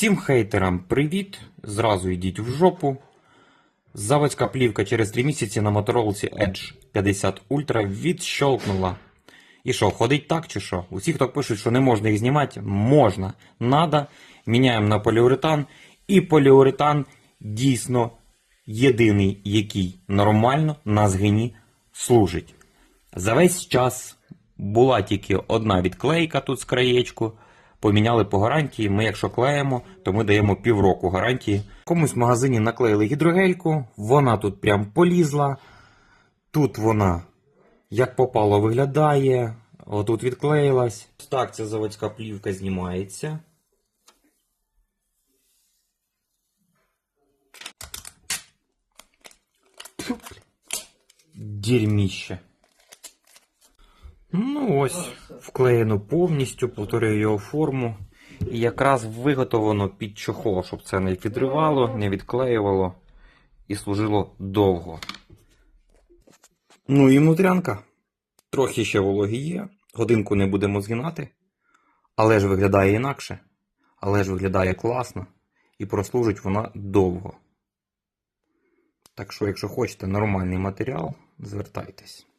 Всім хейтерам привіт! Зразу йдіть в жопу. Заводська плівка через 3 місяці на моторолці Edge 50 Ultra відщолкнула. І що, ходить так чи що? Усі, хто пишуть, що не можна їх знімати, можна. Надо. Міняємо на поліуретан. І поліуретан дійсно єдиний, який нормально на згині служить. За весь час була тільки одна відклейка тут з краєчку. Поміняли по гарантії. Ми, якщо клеїмо, то ми даємо півроку гарантії. Комусь в магазині наклеїли гідрогельку, вона тут прям полізла. Тут вона як попало виглядає. Отут відклеїлась. Так, ця заводська плівка знімається. Дерьміще. Ну ось, вклеєно повністю, повторюю його форму. І якраз виготовлено під чохол, щоб це не підривало, не відклеювало і служило довго. Ну і внутрянка. Трохи ще вологі є. Годинку не будемо згинати. Але ж виглядає інакше. Але ж виглядає класно. І прослужить вона довго. Так що, якщо хочете нормальний матеріал, звертайтесь.